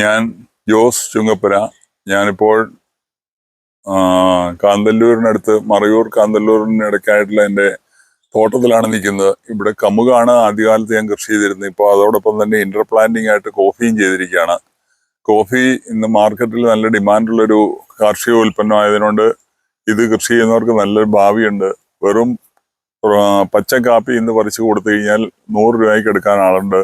ഞാൻ ജോസ് ചുങ്കപ്പുര. ഞാനിപ്പോൾ കാന്തല്ലൂരിനടുത്ത് മറയൂർ കാന്തല്ലൂരിന് ഇടയ്ക്കായിട്ടുള്ള എന്റെ തോട്ടത്തിലാണ് നിൽക്കുന്നത്. ഇവിടെ കമുകാണ് ആദ്യകാലത്ത് ഞാൻ കൃഷി ചെയ്തിരുന്നത്. ഇപ്പോൾ അതോടൊപ്പം തന്നെ ഇന്റർ പ്ലാന്റിംഗ് ആയിട്ട് കോഫിയും ചെയ്തിരിക്കുകയാണ്. കോഫി ഇന്ന് മാർക്കറ്റിൽ നല്ല ഡിമാൻഡുള്ളൊരു കാർഷിക ഉൽപ്പന്നം ആയതിനോണ്ട് ഇത് കൃഷി ചെയ്യുന്നവർക്ക് നല്ലൊരു ഭാവിയുണ്ട്. വെറും പച്ച കാപ്പി ഇന്ന് പറിച്ചു കൊടുത്തു കഴിഞ്ഞാൽ നൂറ് രൂപയ്ക്ക് എടുക്കാൻ ആളുണ്ട്.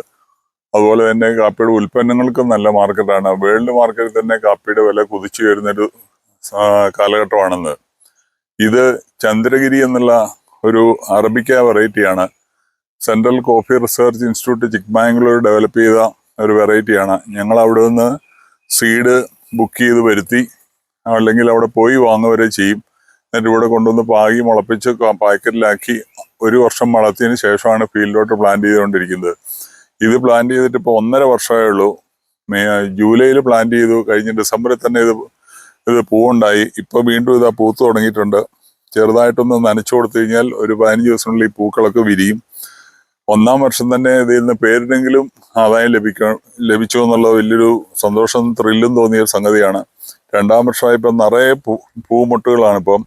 അതുപോലെ തന്നെ കാപ്പിയുടെ ഉൽപ്പന്നങ്ങൾക്കും നല്ല മാർക്കറ്റാണ്. വേൾഡ് മാർക്കറ്റിൽ തന്നെ കാപ്പിയുടെ വില കുതിച്ചു വരുന്നൊരു കാലഘട്ടമാണെന്ന്. ഇത് ചന്ദ്രഗിരി എന്നുള്ള ഒരു അറബിക്ക വെറൈറ്റിയാണ്. Central coffee research institute Chikmagalur develop ചെയ്ത ഒരു വെറൈറ്റിയാണ്. ഞങ്ങൾ അവിടെ നിന്ന് സീഡ് ബുക്ക് ചെയ്ത് വരുത്തി അല്ലെങ്കിൽ അവിടെ പോയി വാങ്ങുവരെ ചെയ്യും. എന്നിട്ട് ഇവിടെ കൊണ്ടുവന്ന് പാകി മുളപ്പിച്ച് പാക്കറ്റിലാക്കി ഒരു വർഷം വളർത്തിയതിന് ശേഷമാണ് ഫീൽഡിലോട്ട് പ്ലാന്റ് ചെയ്തുകൊണ്ടിരിക്കുന്നത്. ഇത് പ്ലാൻ ചെയ്തിട്ട് ഇപ്പോൾ ഒന്നര വർഷമേ ഉള്ളൂ. മേ ജൂലൈയിൽ പ്ലാൻ ചെയ്തു. കഴിഞ്ഞ ഡിസംബറിൽ തന്നെ ഇത് ഇത് പൂവുണ്ടായി. ഇപ്പൊ വീണ്ടും ഇത് പൂത്ത് തുടങ്ങിയിട്ടുണ്ട്. ചെറുതായിട്ടൊന്ന് നനച്ചു കൊടുത്തു കഴിഞ്ഞാൽ ഒരു പതിനഞ്ച് ദിവസത്തിനുള്ളിൽ ഈ പൂക്കളൊക്കെ വിരിയും. ഒന്നാം വർഷം തന്നെ ഇതിൽ നിന്ന് പേരിനെങ്കിലും ആദായം ലഭിക്ക ലഭിച്ചു എന്നുള്ളത് വലിയൊരു സന്തോഷം ത്രില്ലും തോന്നിയ ഒരു സംഗതിയാണ്. രണ്ടാം വർഷമായപ്പോൾ നിറയെ പൂ പൂമുട്ടുകളാണ് ഇപ്പം.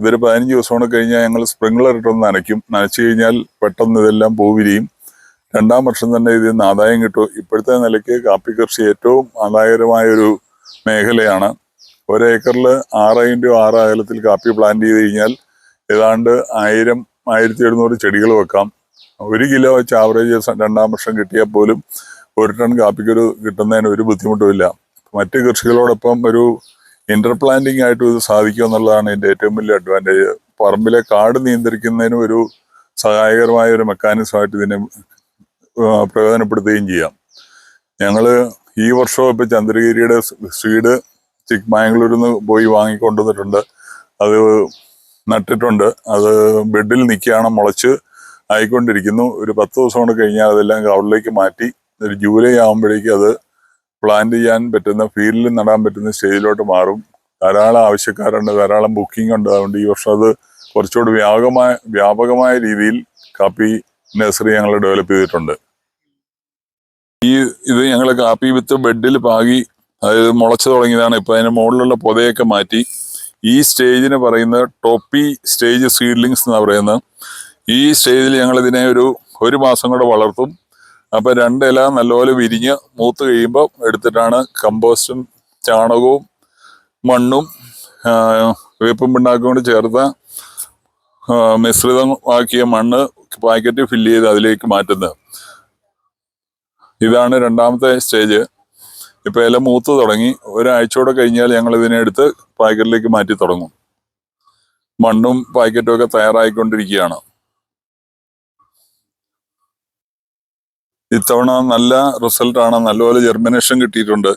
ഇതൊരു പതിനഞ്ച് ദിവസം കഴിഞ്ഞാൽ ഞങ്ങൾ സ്പ്രിംഗ്ലർ ഇട്ടൊന്ന് നനയ്ക്കും. നനച്ചു കഴിഞ്ഞാൽ പെട്ടെന്ന് ഇതെല്ലാം പൂ വിരിയും രണ്ടാം വർഷം തന്നെ ഇതിൽ നിന്ന് ആദായം കിട്ടും. ഇപ്പോഴത്തെ നിലയ്ക്ക് കാപ്പി കൃഷി ഏറ്റവും ആദായകരമായ ഒരു മേഖലയാണ് ഒരേക്കറിൽ ആറ് ഇന്റു ആറ് അകലത്തിൽ കാപ്പി പ്ലാന്റ് ചെയ്ത് കഴിഞ്ഞാൽ ഏതാണ്ട് ആയിരം ആയിരത്തി എഴുന്നൂറ് ചെടികൾ വെക്കാം. ഒരു കിലോ വെച്ച് ആവറേജ് രണ്ടാം വർഷം കിട്ടിയാൽ പോലും ഒരു ടൺ കാപ്പിക്കൊരു കിട്ടുന്നതിന് ഒരു ബുദ്ധിമുട്ടുമില്ല. മറ്റ് കൃഷികളോടൊപ്പം ഒരു ഇന്റർ പ്ലാന്റിങ് ആയിട്ടും ഇത് സാധിക്കും എന്നുള്ളതാണ് ഇതിന്റെ ഏറ്റവും വലിയ അഡ്വാന്റേജ് പറമ്പിലെ കാട് നിയന്ത്രിക്കുന്നതിനും ഒരു സഹായകരമായ ഒരു മെക്കാനിസമായിട്ട് ഇതിനെ പ്രയോജനപ്പെടുത്തുകയും ചെയ്യാം. ഞങ്ങൾ ഈ വർഷം ഇപ്പോൾ ചന്ദ്രഗിരിയുടെ സീഡ് ചിക്മാംഗ്ലൂരിൽ നിന്ന് പോയി വാങ്ങിക്കൊണ്ടുവന്നിട്ടുണ്ട്. അത് നട്ടിട്ടുണ്ട്. അത് ബെഡിൽ നിൽക്കുകയാണ് മുളച്ച് ആയിക്കൊണ്ടിരിക്കുന്നു. ഒരു പത്ത് ദിവസം കൊണ്ട് കഴിഞ്ഞാൽ അതെല്ലാം കവറിലേക്ക് മാറ്റി ഒരു ജൂലൈ ആകുമ്പോഴേക്കും അത് പ്ലാന്റ് ചെയ്യാൻ പറ്റുന്ന ഫീൽഡിൽ നടാൻ പറ്റുന്ന സ്റ്റേജിലോട്ട് മാറും. ധാരാളം ആവശ്യക്കാരുണ്ട് ധാരാളം ബുക്കിംഗ് ഉണ്ട്. അതുകൊണ്ട് ഈ വർഷം അത് കുറച്ചുകൂടി വ്യാപകമായ വ്യാപകമായ രീതിയിൽ കാപ്പി നഴ്സറി ഞങ്ങൾ ഡെവലപ്പ് ചെയ്തിട്ടുണ്ട്. ഈ ഇത് ഞങ്ങൾ കാപ്പി വിത്ത് ബെഡിൽ പാകി അതായത് മുളച്ചു തുടങ്ങിയതാണ്. ഇപ്പൊ അതിന്റെ മുകളിലുള്ള പൊതയൊക്കെ മാറ്റി ഈ സ്റ്റേജിന് പറയുന്നത് ടോപ്പി സ്റ്റേജ് സീഡ്ലിങ്സ് എന്നാണ് പറയുന്നത്. ഈ സ്റ്റേജിൽ ഞങ്ങൾ ഇതിനെ ഒരു ഒരു മാസം കൂടെ വളർത്തും. അപ്പൊ രണ്ടില നല്ലപോലെ വിരിഞ്ഞ് മൂത്ത് കഴിയുമ്പോൾ എടുത്തിട്ടാണ് കമ്പോസ്റ്റും ചാണകവും മണ്ണും വേപ്പും പിണ്ണാക്കും കൊണ്ട് ചേർത്ത മിശ്രിതമാക്കിയ മണ്ണ് പാക്കറ്റ് ഫില്ല് ചെയ്ത് അതിലേക്ക് മാറ്റുന്നത്. ഇതാണ് രണ്ടാമത്തെ സ്റ്റേജ് ഇപ്പൊ ഇല മൂത്ത് തുടങ്ങി. ഒരാഴ്ചയോടെ കഴിഞ്ഞാൽ ഞങ്ങൾ ഇതിനെ എടുത്ത് പാക്കറ്റിലേക്ക് മാറ്റി തുടങ്ങും. മണ്ണും പാക്കറ്റും ഒക്കെ തയ്യാറായിക്കൊണ്ടിരിക്കുകയാണ്. ഇത്തവണ നല്ല റിസൾട്ടാണ് നല്ലപോലെ ജെർമിനേഷൻ കിട്ടിയിട്ടുണ്ട്.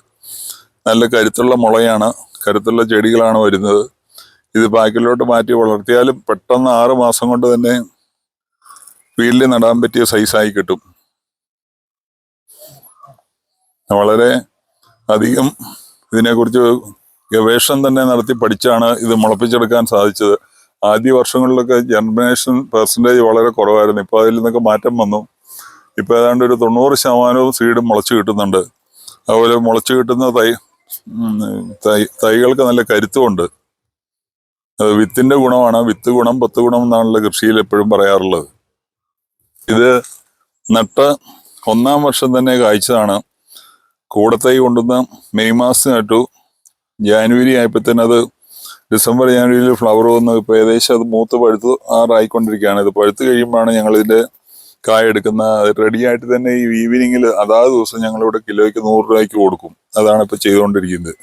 നല്ല കരുത്തുള്ള മുളയാണ്. കരുത്തുള്ള ചെടികളാണ് വരുന്നത്. ഇത് പാക്കറ്റിലോട്ട് മാറ്റി വളർത്തിയാലും പെട്ടെന്ന് ആറ് മാസം കൊണ്ട് തന്നെ ഫീൽഡിൽ നടാൻ പറ്റിയ സൈസായി കിട്ടും. വളരെ അധികം ഇതിനെക്കുറിച്ച് ഗവേഷണം തന്നെ നടത്തി പഠിച്ചാണ് ഇത് മുളപ്പിച്ചെടുക്കാൻ സാധിച്ചത്. ആദ്യ വർഷങ്ങളിലൊക്കെ ജനറേഷൻ പെർസെന്റേജ് വളരെ കുറവായിരുന്നു. ഇപ്പോൾ അതിൽ നിന്നൊക്കെ മാറ്റം വന്നു. ഇപ്പോൾ ഏതാണ്ട് ഒരു തൊണ്ണൂറ് ശതമാനവും സീഡും മുളച്ച് കിട്ടുന്നുണ്ട്. അതുപോലെ മുളച്ച് കിട്ടുന്ന തൈ തൈ തൈകൾക്ക് നല്ല കരുത്തുമുണ്ട്. അത് വിത്തിന്റെ ഗുണമാണ്. വിത്ത് ഗുണം പത്ത് ഗുണം എന്നാണല്ലോ കൃഷിയിൽ എപ്പോഴും പറയാറുള്ളത്. ഇത് നട്ട് ഒന്നാം വർഷം തന്നെ കായ്ച്ചതാണ്. കൂടത്തൈ കൊണ്ടുവന്ന് മെയ് മാസം നട്ടു ജാനുവരി ആയപ്പോൾ തന്നെ അത് ഡിസംബർ ജാനുവരിയിൽ ഫ്ലവർ വന്ന്. ഇപ്പോൾ ഏകദേശം അത് മൂത്ത് പഴുത്ത് ആറായിക്കൊണ്ടിരിക്കുകയാണ്. ഇത് പഴുത്ത് കഴിയുമ്പോഴാണ് ഞങ്ങളിതിന്റെ കായ എടുക്കുന്ന റെഡി ആയിട്ട് തന്നെ ഈ ഈവനിങ്ങിൽ അതാ ദിവസം ഞങ്ങളിവിടെ കിലോയ്ക്ക് നൂറ് രൂപയ്ക്ക് കൊടുക്കും. അതാണ് ഇപ്പോൾ ചെയ്തുകൊണ്ടിരിക്കുന്നത്.